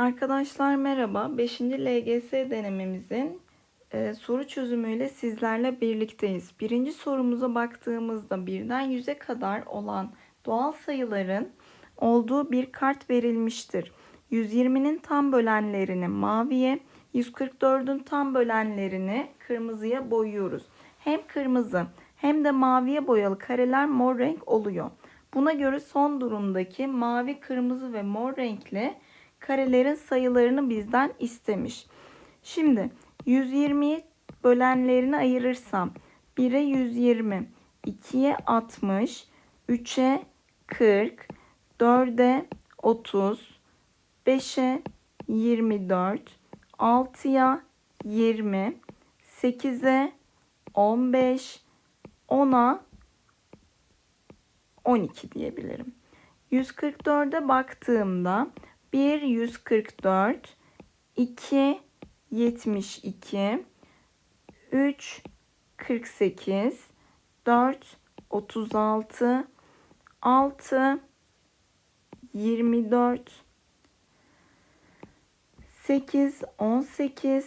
Arkadaşlar merhaba. 5. LGS denememizin e, soru çözümüyle sizlerle birlikteyiz. Birinci sorumuza baktığımızda birden 100'e kadar olan doğal sayıların olduğu bir kart verilmiştir. 120'nin tam bölenlerini maviye, 144'ün tam bölenlerini kırmızıya boyuyoruz. Hem kırmızı hem de maviye boyalı kareler mor renk oluyor. Buna göre son durumdaki mavi, kırmızı ve mor renkli karelerin sayılarını bizden istemiş. Şimdi 120'yi bölenlerini ayırırsam 1'e 120, 2'ye 60, 3'e 40, 4'e 30, 5'e 24, 6'ya 20, 8'e 15, 10'a 12 diyebilirim. 144'e baktığımda 1 144 2 72 3 48 4 36 6 24 8 18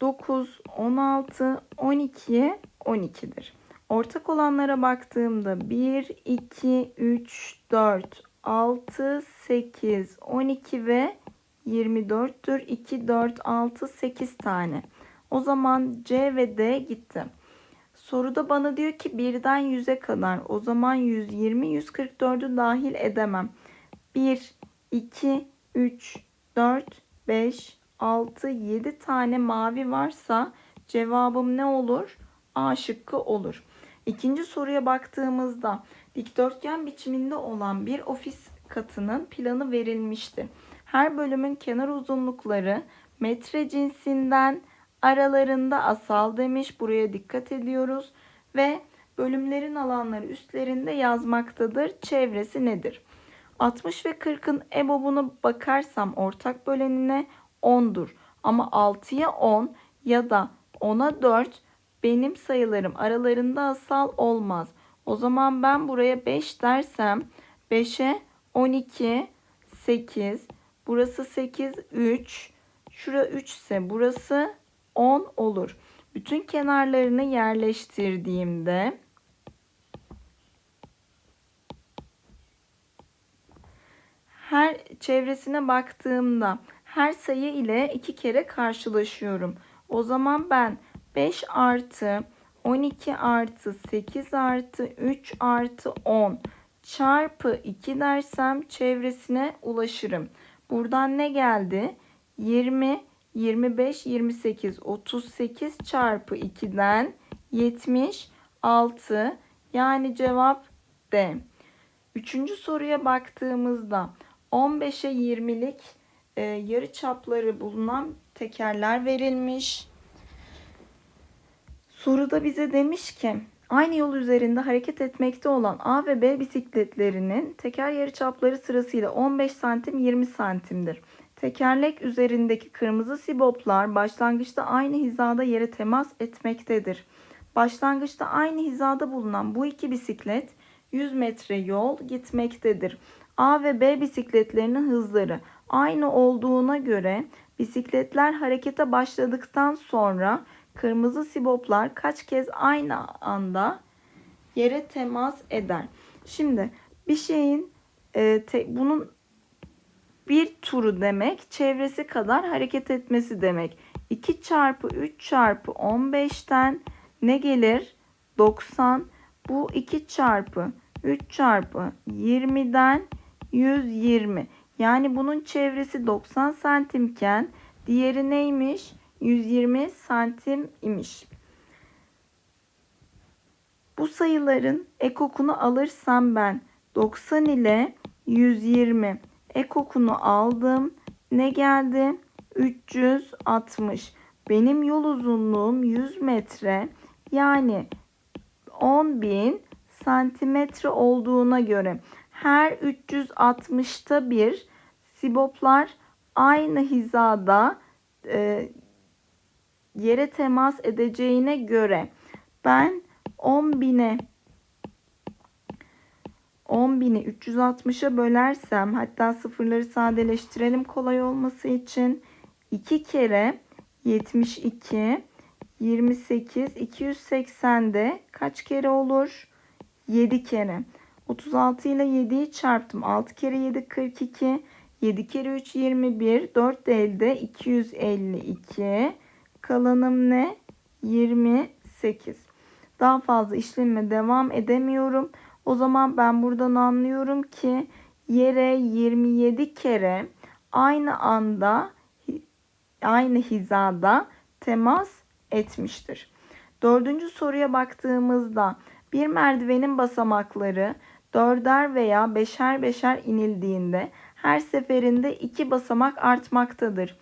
9 16 12 12'dir. Ortak olanlara baktığımda 1 2 3 4 6, 8, 12 ve 24'tür. 2, 4, 6, 8 tane. O zaman C ve D gitti. Soruda bana diyor ki 1'den 100'e kadar. O zaman 120, 144'ü dahil edemem. 1, 2, 3, 4, 5, 6, 7 tane mavi varsa cevabım ne olur? A şıkkı olur. İkinci soruya baktığımızda dikdörtgen biçiminde olan bir ofis katının planı verilmişti. Her bölümün kenar uzunlukları metre cinsinden aralarında asal demiş. Buraya dikkat ediyoruz ve bölümlerin alanları üstlerinde yazmaktadır. Çevresi nedir? 60 ve 40'ın EBOB'una bakarsam ortak bölenine 10'dur. Ama 6'ya 10 ya da 10'a 4 benim sayılarım aralarında asal olmaz. O zaman ben buraya 5 dersem 5'e 12 8 burası 8 3 şura 3 ise burası 10 olur. Bütün kenarlarını yerleştirdiğimde her çevresine baktığımda her sayı ile iki kere karşılaşıyorum. O zaman ben 5 artı 12 artı 8 artı 3 artı 10 çarpı 2 dersem çevresine ulaşırım. Buradan ne geldi? 20, 25, 28, 38 çarpı 2'den 76 yani cevap D. Üçüncü soruya baktığımızda 15'e 20'lik e, yarı çapları bulunan tekerler verilmiş. Soruda bize demiş ki aynı yol üzerinde hareket etmekte olan A ve B bisikletlerinin teker yarıçapları sırasıyla 15 santim 20 santimdir. Tekerlek üzerindeki kırmızı siboplar başlangıçta aynı hizada yere temas etmektedir. Başlangıçta aynı hizada bulunan bu iki bisiklet 100 metre yol gitmektedir. A ve B bisikletlerinin hızları aynı olduğuna göre bisikletler harekete başladıktan sonra kırmızı siboplar kaç kez aynı anda yere temas eder. Şimdi bir şeyin e, te, bunun bir turu demek çevresi kadar hareket etmesi demek. 2 çarpı 3 çarpı 15'ten ne gelir? 90. Bu 2 çarpı 3 çarpı 20'den 120. Yani bunun çevresi 90 santimken diğeri neymiş? 120 santim imiş. Bu sayıların ekokunu alırsam ben 90 ile 120 ekokunu aldım. Ne geldi? 360. Benim yol uzunluğum 100 metre. Yani 10.000 santimetre olduğuna göre her 360'ta bir siboplar aynı hizada e, yere temas edeceğine göre ben 10 bine 10.000'i 360'a bölersem hatta sıfırları sadeleştirelim kolay olması için 2 kere 72 28 280'de kaç kere olur? 7 kere. 36 ile 7'yi çarptım. 6 kere 7 42. 7 kere 3 21. 4 de elde 252. Kalanım ne? 28. Daha fazla işlemime devam edemiyorum. O zaman ben buradan anlıyorum ki yere 27 kere aynı anda aynı hizada temas etmiştir. Dördüncü soruya baktığımızda bir merdivenin basamakları dörder veya beşer beşer inildiğinde her seferinde iki basamak artmaktadır.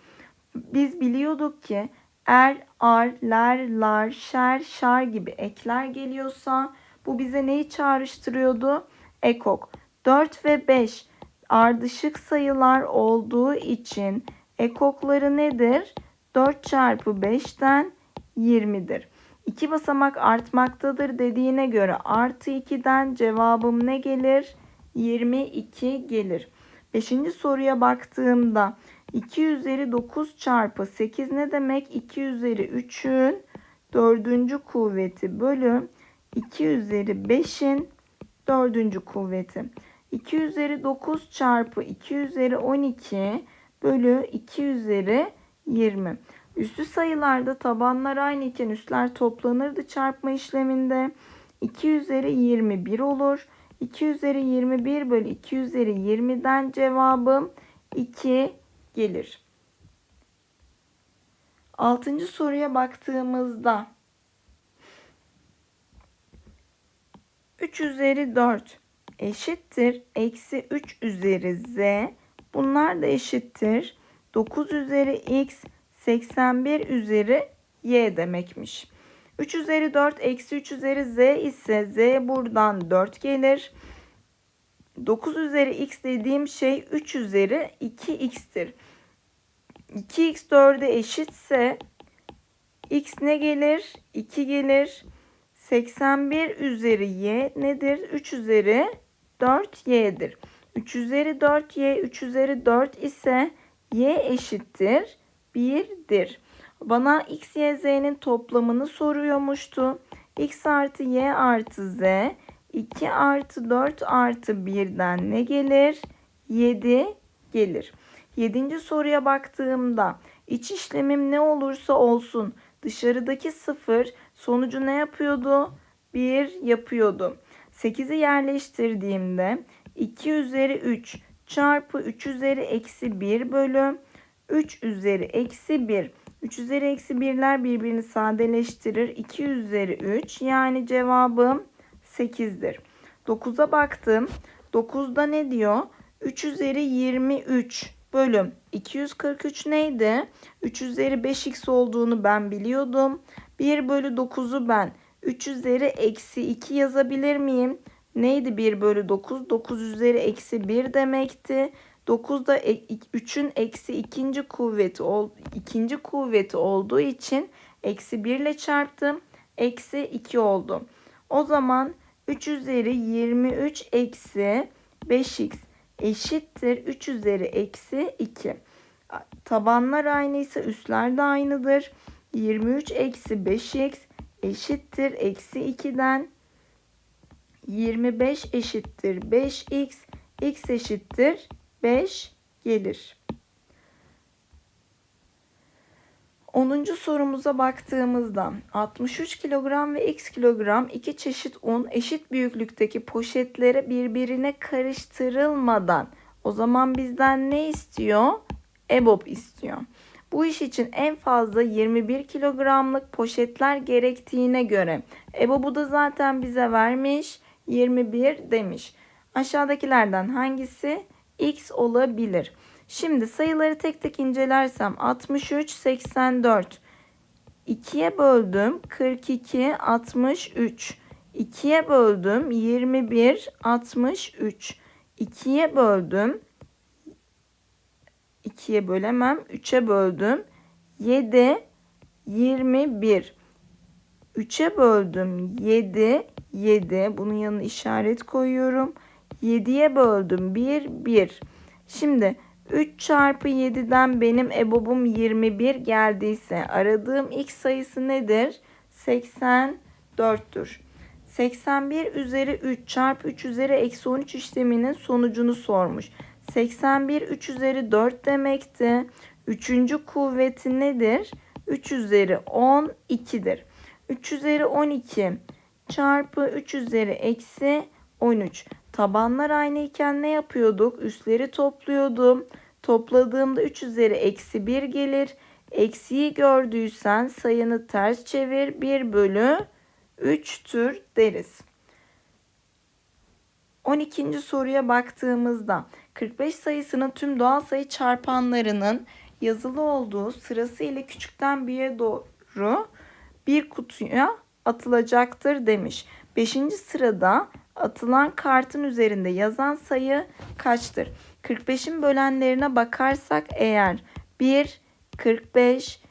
Biz biliyorduk ki er, ar, ler, lar, şer, şar gibi ekler geliyorsa bu bize neyi çağrıştırıyordu? Ekok. 4 ve 5 ardışık sayılar olduğu için ekokları nedir? 4 çarpı 5'ten 20'dir. 2 basamak artmaktadır dediğine göre artı 2'den cevabım ne gelir? 22 gelir. 5. soruya baktığımda 2 üzeri 9 çarpı 8 ne demek? 2 üzeri 3'ün 4. kuvveti bölü 2 üzeri 5'in 4. kuvveti. 2 üzeri 9 çarpı 2 üzeri 12 bölü 2 üzeri 20. Üstü sayılarda tabanlar aynı iken üstler toplanırdı çarpma işleminde. 2 üzeri 21 olur. 2 üzeri 21 bölü 2 üzeri 20'den cevabım 2 gelir. Altıncı soruya baktığımızda 3 üzeri 4 eşittir. Eksi 3 üzeri z. Bunlar da eşittir. 9 üzeri x 81 üzeri y demekmiş. 3 üzeri 4 eksi 3 üzeri z ise z buradan 4 gelir. 9 üzeri x dediğim şey 3 üzeri 2x'tir. 2x 4'e eşitse x ne gelir? 2 gelir. 81 üzeri y nedir? 3 üzeri 4y'dir. 3 üzeri 4y 3 üzeri 4 ise y eşittir 1'dir. Bana x, y, z'nin toplamını soruyormuştu. x artı y artı z 2 artı 4 artı 1'den ne gelir? 7 gelir. Yedinci soruya baktığımda iç işlemim ne olursa olsun dışarıdaki sıfır sonucu ne yapıyordu? 1 yapıyordu. 8'i yerleştirdiğimde 2 üzeri 3 çarpı 3 üzeri eksi 1 bölü 3 üzeri eksi 1. 3 üzeri eksi 1'ler birbirini sadeleştirir. 2 üzeri 3 yani cevabım 8'dir. 9'a baktım. 9'da ne diyor? 3 üzeri 23 bölüm 243 neydi? 3 üzeri 5x olduğunu ben biliyordum. 1 bölü 9'u ben 3 üzeri eksi 2 yazabilir miyim? Neydi 1 bölü 9? 9 üzeri eksi 1 demekti. 9 da 3'ün eksi ikinci kuvveti, ikinci kuvveti olduğu için eksi 1 ile çarptım. Eksi 2 oldu. O zaman 3 üzeri 23 eksi 5x eşittir 3 üzeri eksi 2. Tabanlar aynıysa üstler de aynıdır. 23 eksi 5x eşittir eksi 2'den 25 eşittir 5x x eşittir 5 gelir. 10. sorumuza baktığımızda 63 kilogram ve x kilogram iki çeşit un eşit büyüklükteki poşetlere birbirine karıştırılmadan o zaman bizden ne istiyor? EBOB istiyor. Bu iş için en fazla 21 kilogramlık poşetler gerektiğine göre EBOB'u da zaten bize vermiş 21 demiş. Aşağıdakilerden hangisi x olabilir? Şimdi sayıları tek tek incelersem 63, 84. 2'ye böldüm 42, 63. 2'ye böldüm 21, 63. 2'ye böldüm 2'ye bölemem. 3'e böldüm 7, 21. 3'e böldüm 7, 7. Bunun yanına işaret koyuyorum. 7'ye böldüm. 1, 1. Şimdi 3 çarpı 7'den benim ebobum 21 geldiyse aradığım x sayısı nedir? 84'tür. 81 üzeri 3 çarpı 3 üzeri eksi 13 işleminin sonucunu sormuş. 81 3 üzeri 4 demekti. Üçüncü kuvveti nedir? 3 üzeri 12'dir. 3 üzeri 12 çarpı 3 üzeri eksi 13. Tabanlar aynıyken ne yapıyorduk? Üstleri topluyordum. Topladığımda 3 üzeri eksi 1 gelir. Eksiyi gördüysen sayını ters çevir. 1 bölü 3'tür deriz. 12. soruya baktığımızda 45 sayısının tüm doğal sayı çarpanlarının yazılı olduğu sırasıyla küçükten büyüğe doğru bir kutuya atılacaktır demiş. 5. sırada atılan kartın üzerinde yazan sayı kaçtır? 45'in bölenlerine bakarsak eğer 1, 45,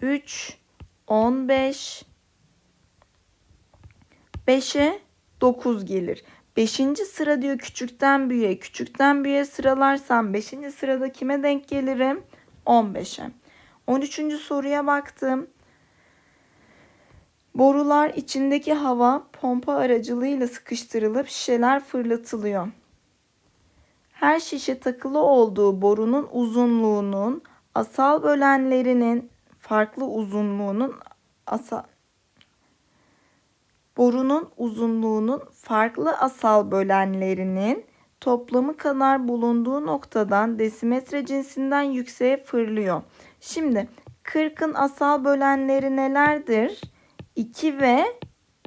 3, 15, 5'e 9 gelir. 5. sıra diyor küçükten büyüğe. Küçükten büyüğe sıralarsam 5. sırada kime denk gelirim? 15'e. 13. soruya baktım. Borular içindeki hava pompa aracılığıyla sıkıştırılıp şişeler fırlatılıyor. Her şişe takılı olduğu borunun uzunluğunun asal bölenlerinin farklı uzunluğunun asal borunun uzunluğunun farklı asal bölenlerinin toplamı kadar bulunduğu noktadan desimetre cinsinden yükseğe fırlıyor. Şimdi 40'ın asal bölenleri nelerdir? 2 ve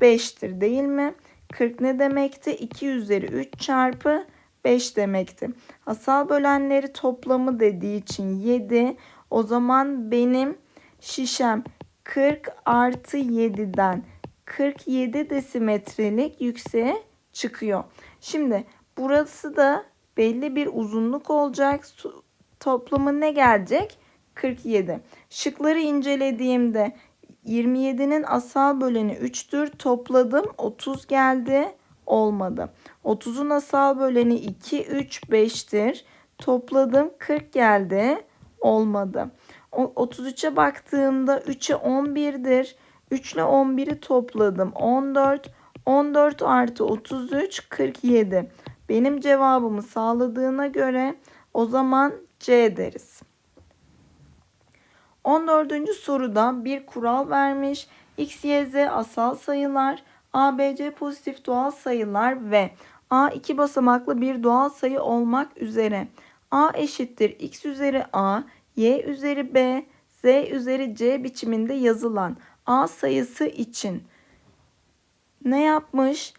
5'tir değil mi? 40 ne demekti? 2 üzeri 3 çarpı 5 demekti. Asal bölenleri toplamı dediği için 7. O zaman benim şişem 40 artı 7'den 47 desimetrelik yükseğe çıkıyor. Şimdi burası da belli bir uzunluk olacak. Toplamı ne gelecek? 47. Şıkları incelediğimde 27'nin asal böleni 3'tür. Topladım 30 geldi. Olmadı. 30'un asal böleni 2, 3, 5'tir. Topladım 40 geldi. Olmadı. 33'e baktığımda 3'e 11'dir. 3 ile 11'i topladım. 14. 14 artı 33 47. Benim cevabımı sağladığına göre o zaman C deriz. 14. soruda bir kural vermiş. X, Y, Z asal sayılar, A, B, C pozitif doğal sayılar ve A iki basamaklı bir doğal sayı olmak üzere A eşittir X üzeri A, Y üzeri B, Z üzeri C biçiminde yazılan A sayısı için ne yapmış?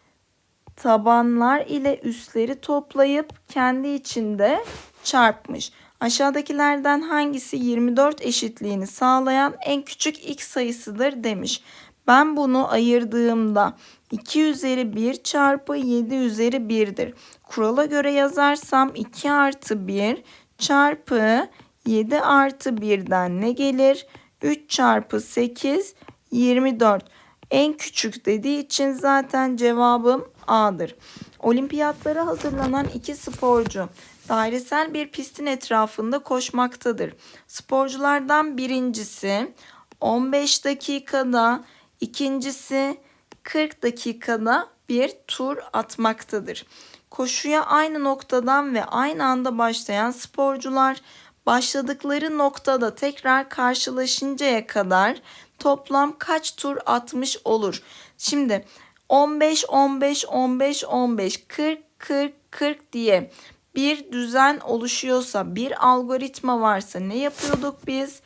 Tabanlar ile üstleri toplayıp kendi içinde çarpmış. Aşağıdakilerden hangisi 24 eşitliğini sağlayan en küçük x sayısıdır demiş. Ben bunu ayırdığımda 2 üzeri 1 çarpı 7 üzeri 1'dir. Kurala göre yazarsam 2 artı 1 çarpı 7 artı 1'den ne gelir? 3 çarpı 8 24. En küçük dediği için zaten cevabım A'dır. Olimpiyatlara hazırlanan iki sporcu dairesel bir pistin etrafında koşmaktadır. Sporculardan birincisi 15 dakikada, ikincisi 40 dakikada bir tur atmaktadır. Koşuya aynı noktadan ve aynı anda başlayan sporcular başladıkları noktada tekrar karşılaşıncaya kadar toplam kaç tur atmış olur? Şimdi 15 15 15 15 40 40 40 diye bir düzen oluşuyorsa, bir algoritma varsa ne yapıyorduk biz?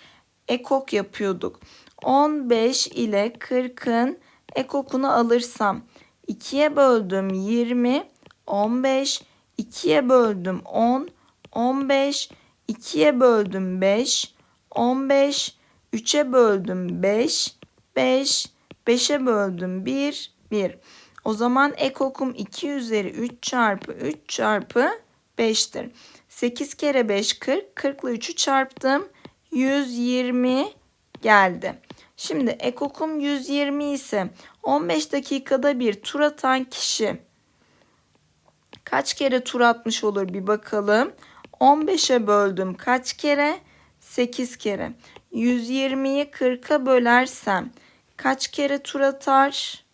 Ekok yapıyorduk. 15 ile 40'ın ekokunu alırsam 2'ye böldüm 20, 15, 2'ye böldüm 10, 15, 2'ye böldüm 5, 15, 3'e böldüm 5, 5, 5'e böldüm 1, 1. O zaman ekokum 2 üzeri 3 çarpı 3 çarpı 5'tir. 8 kere 5 40. 40 ile 3'ü çarptım. 120 geldi. Şimdi ekokum 120 ise 15 dakikada bir tur atan kişi Kaç kere tur atmış olur bir bakalım. 15'e böldüm kaç kere? 8 kere. 120'yi 40'a bölersem kaç kere tur atar?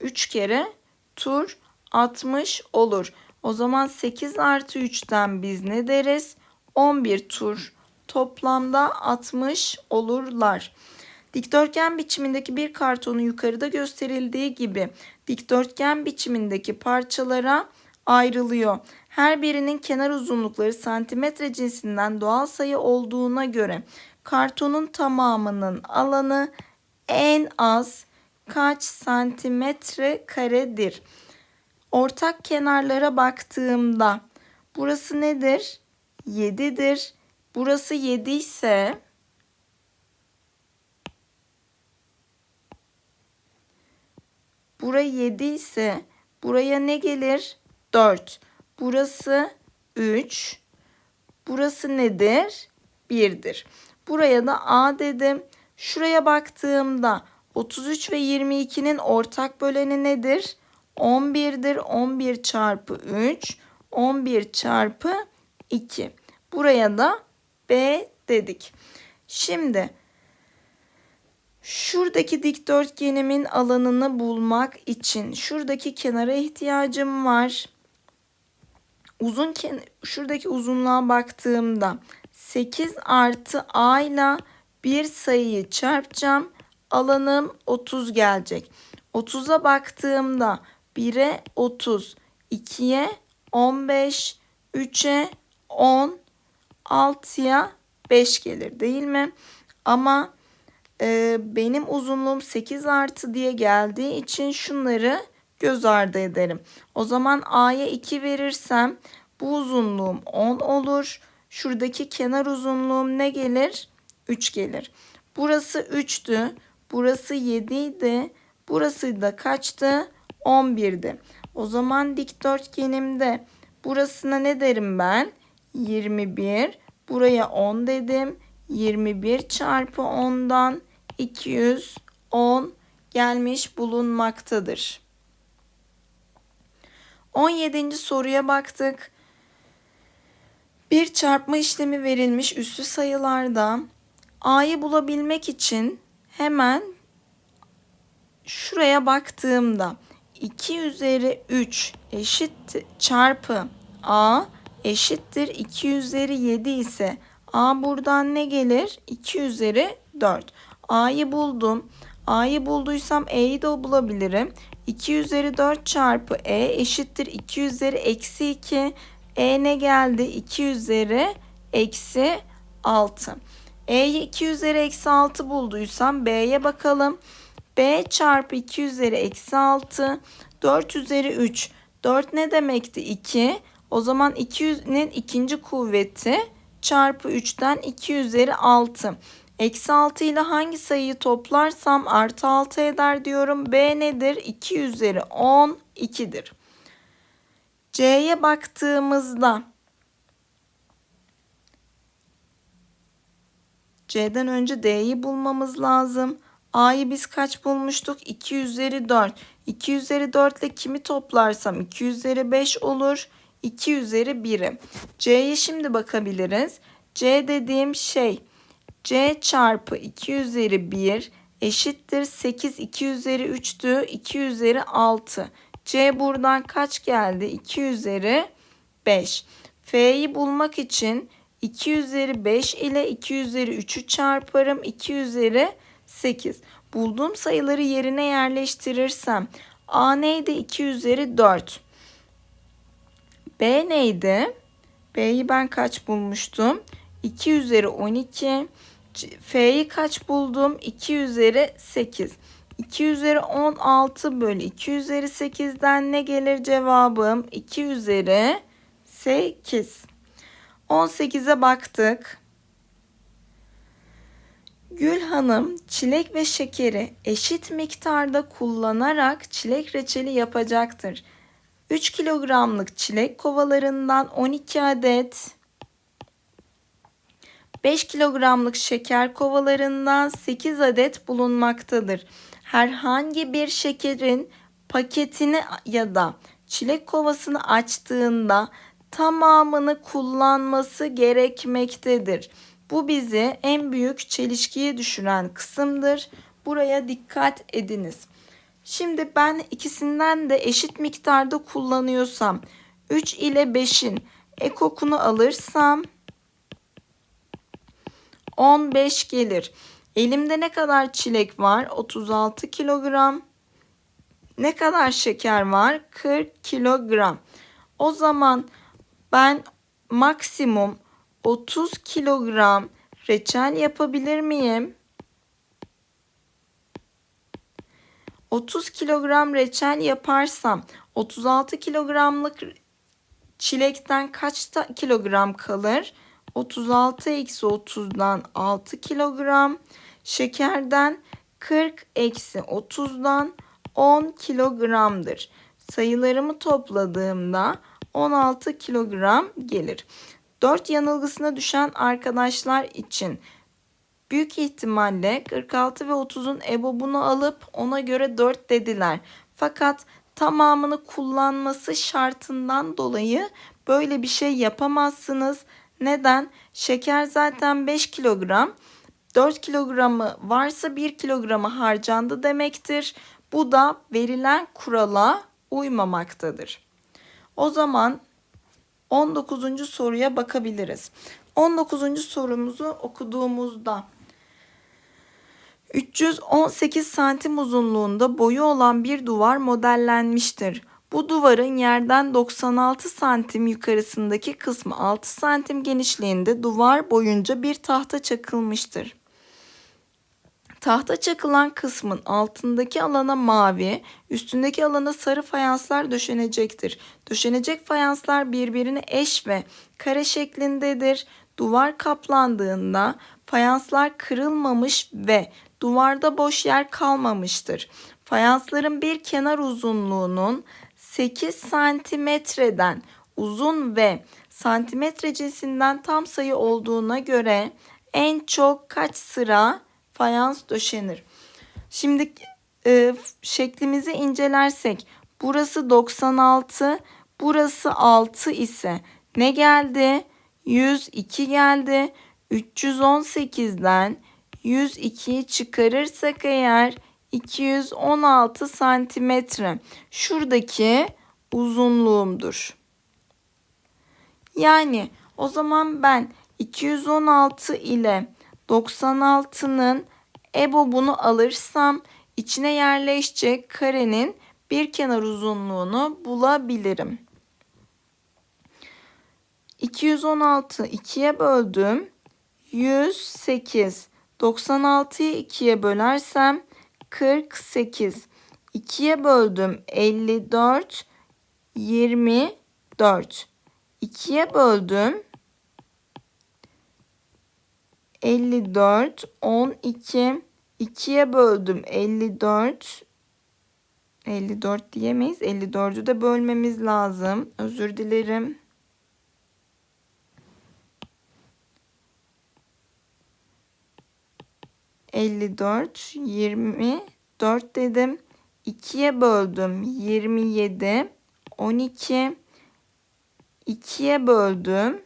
3 kere tur atmış olur. O zaman 8 artı 3'ten biz ne deriz? 11 tur toplamda atmış olurlar. Dikdörtgen biçimindeki bir kartonu yukarıda gösterildiği gibi dikdörtgen biçimindeki parçalara ayrılıyor. Her birinin kenar uzunlukları santimetre cinsinden doğal sayı olduğuna göre kartonun tamamının alanı en az kaç santimetre karedir? Ortak kenarlara baktığımda burası nedir? 7'dir. Burası 7 ise Buraya 7 ise buraya ne gelir? 4. Burası 3. Burası nedir? 1'dir. Buraya da A dedim. Şuraya baktığımda 33 ve 22'nin ortak böleni nedir? 11'dir. 11 çarpı 3. 11 çarpı 2. Buraya da B dedik. Şimdi şuradaki dikdörtgenimin alanını bulmak için şuradaki kenara ihtiyacım var. Uzun şuradaki uzunluğa baktığımda 8 artı A ile bir sayıyı çarpacağım. Alanım 30 gelecek. 30'a baktığımda 1'e 30, 2'ye 15, 3'e 10, 6'ya 5 gelir değil mi? Ama e, benim uzunluğum 8 artı diye geldiği için şunları göz ardı ederim. O zaman A'ya 2 verirsem bu uzunluğum 10 olur. Şuradaki kenar uzunluğum ne gelir? 3 gelir. Burası 3'tü. Burası 7 idi. Burası da kaçtı? 11'di. O zaman dikdörtgenimde burasına ne derim ben? 21. Buraya 10 dedim. 21 çarpı 10'dan 210 gelmiş bulunmaktadır. 17. soruya baktık. Bir çarpma işlemi verilmiş üslü sayılarda A'yı bulabilmek için hemen şuraya baktığımda 2 üzeri 3 eşit çarpı A eşittir 2 üzeri 7 ise A buradan ne gelir? 2 üzeri 4. A'yı buldum. A'yı bulduysam E'yi de bulabilirim. 2 üzeri 4 çarpı E eşittir 2 üzeri eksi 2. E ne geldi? 2 üzeri eksi 6. E'yi 2 üzeri eksi 6 bulduysam B'ye bakalım. B çarpı 2 üzeri eksi 6. 4 üzeri 3. 4 ne demekti? 2. O zaman 200'nin ikinci kuvveti çarpı 3'ten 2 üzeri 6. Eksi 6 ile hangi sayıyı toplarsam artı 6 eder diyorum. B nedir? 2 üzeri 10 2'dir. C'ye baktığımızda C'den önce D'yi bulmamız lazım. A'yı biz kaç bulmuştuk? 2 üzeri 4. 2 üzeri 4 ile kimi toplarsam 2 üzeri 5 olur. 2 üzeri 1'i. C'ye şimdi bakabiliriz. C dediğim şey C çarpı 2 üzeri 1 eşittir 8 2 üzeri 3'tü 2 üzeri 6. C buradan kaç geldi? 2 üzeri 5. F'yi bulmak için 2 üzeri 5 ile 2 üzeri 3'ü çarparım. 2 üzeri 8. Bulduğum sayıları yerine yerleştirirsem A neydi? 2 üzeri 4. B neydi? B'yi ben kaç bulmuştum? 2 üzeri 12. F'yi kaç buldum? 2 üzeri 8. 2 üzeri 16 bölü 2 üzeri 8'den ne gelir cevabım? 2 üzeri 8. 18'e baktık. Gül Hanım çilek ve şekeri eşit miktarda kullanarak çilek reçeli yapacaktır. 3 kilogramlık çilek kovalarından 12 adet, 5 kilogramlık şeker kovalarından 8 adet bulunmaktadır. Herhangi bir şekerin paketini ya da çilek kovasını açtığında tamamını kullanması gerekmektedir. Bu bizi en büyük çelişkiye düşüren kısımdır. Buraya dikkat ediniz. Şimdi ben ikisinden de eşit miktarda kullanıyorsam 3 ile 5'in ekokunu alırsam 15 gelir. Elimde ne kadar çilek var? 36 kilogram. Ne kadar şeker var? 40 kilogram. O zaman ben maksimum 30 kilogram reçel yapabilir miyim? 30 kilogram reçel yaparsam 36 kilogramlık çilekten kaç kilogram kalır? 36 eksi 30'dan 6 kilogram. Şekerden 40 eksi 30'dan 10 kilogramdır. Sayılarımı topladığımda 16 kilogram gelir. 4 yanılgısına düşen arkadaşlar için büyük ihtimalle 46 ve 30'un ebobunu alıp ona göre 4 dediler. Fakat tamamını kullanması şartından dolayı böyle bir şey yapamazsınız. Neden? Şeker zaten 5 kilogram. 4 kilogramı varsa 1 kilogramı harcandı demektir. Bu da verilen kurala uymamaktadır. O zaman 19. soruya bakabiliriz. 19. sorumuzu okuduğumuzda 318 santim uzunluğunda boyu olan bir duvar modellenmiştir. Bu duvarın yerden 96 santim yukarısındaki kısmı 6 santim genişliğinde duvar boyunca bir tahta çakılmıştır. Tahta çakılan kısmın altındaki alana mavi, üstündeki alana sarı fayanslar döşenecektir. Döşenecek fayanslar birbirine eş ve kare şeklindedir. Duvar kaplandığında fayanslar kırılmamış ve duvarda boş yer kalmamıştır. Fayansların bir kenar uzunluğunun 8 santimetreden uzun ve santimetre cinsinden tam sayı olduğuna göre en çok kaç sıra fayans döşenir? Şimdi e, şeklimizi incelersek burası 96, burası 6 ise ne geldi? 102 geldi. 318'den 102'yi çıkarırsak eğer 216 santimetre. Şuradaki uzunluğumdur. Yani o zaman ben 216 ile 96'nın ebobunu alırsam içine yerleşecek karenin bir kenar uzunluğunu bulabilirim. 216 2'ye böldüm. 108. 96'yı 2'ye bölersem 48. 2'ye böldüm 54. 24. 2'ye böldüm 54. 12. 2'ye böldüm 54. 54 diyemeyiz. 54'ü de bölmemiz lazım. Özür dilerim. 54, 24 dedim. 2'ye böldüm 27, 12. 2'ye böldüm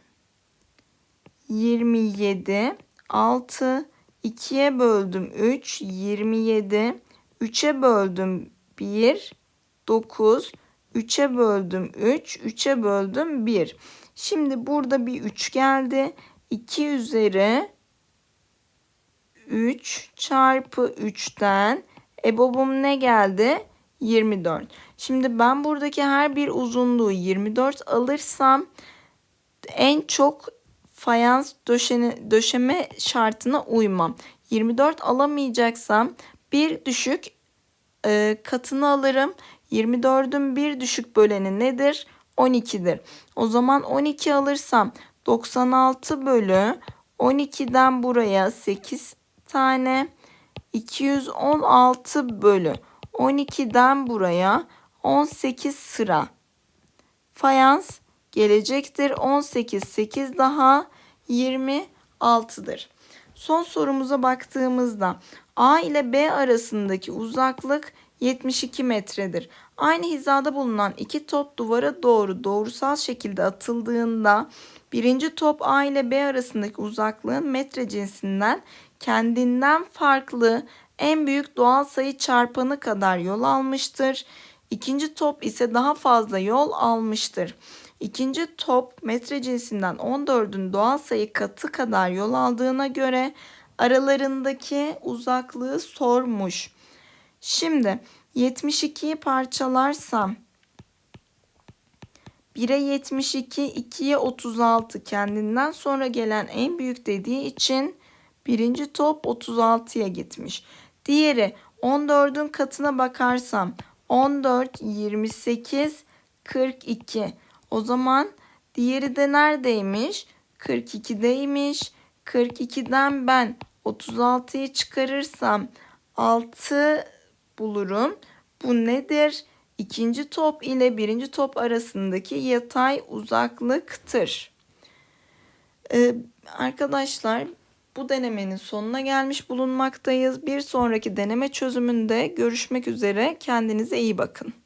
27, 6. 2'ye böldüm 3, 27. 3'e böldüm 1, 9. 3'e böldüm 3, 3'e böldüm 1. Şimdi burada bir 3 geldi. 2 üzeri 3 çarpı 3'ten ebobum ne geldi? 24. Şimdi ben buradaki her bir uzunluğu 24 alırsam en çok fayans döşene, döşeme şartına uymam. 24 alamayacaksam bir düşük e, katını alırım. 24'ün bir düşük böleni nedir? 12'dir. O zaman 12 alırsam 96 bölü 12'den buraya 8 tane 216 bölü 12'den buraya 18 sıra fayans gelecektir. 18 8 daha 26'dır. Son sorumuza baktığımızda A ile B arasındaki uzaklık 72 metredir. Aynı hizada bulunan iki top duvara doğru doğrusal şekilde atıldığında birinci top A ile B arasındaki uzaklığın metre cinsinden kendinden farklı en büyük doğal sayı çarpanı kadar yol almıştır. İkinci top ise daha fazla yol almıştır. İkinci top metre cinsinden 14'ün doğal sayı katı kadar yol aldığına göre aralarındaki uzaklığı sormuş. Şimdi 72'yi parçalarsam 1'e 72, 2'ye 36 kendinden sonra gelen en büyük dediği için birinci top 36'ya gitmiş. Diğeri 14'ün katına bakarsam 14, 28, 42. O zaman diğeri de neredeymiş? 42'deymiş. 42'den ben 36'yı çıkarırsam 6 bulurum. Bu nedir? İkinci top ile birinci top arasındaki yatay uzaklıktır. Ee, arkadaşlar bu denemenin sonuna gelmiş bulunmaktayız. Bir sonraki deneme çözümünde görüşmek üzere. Kendinize iyi bakın.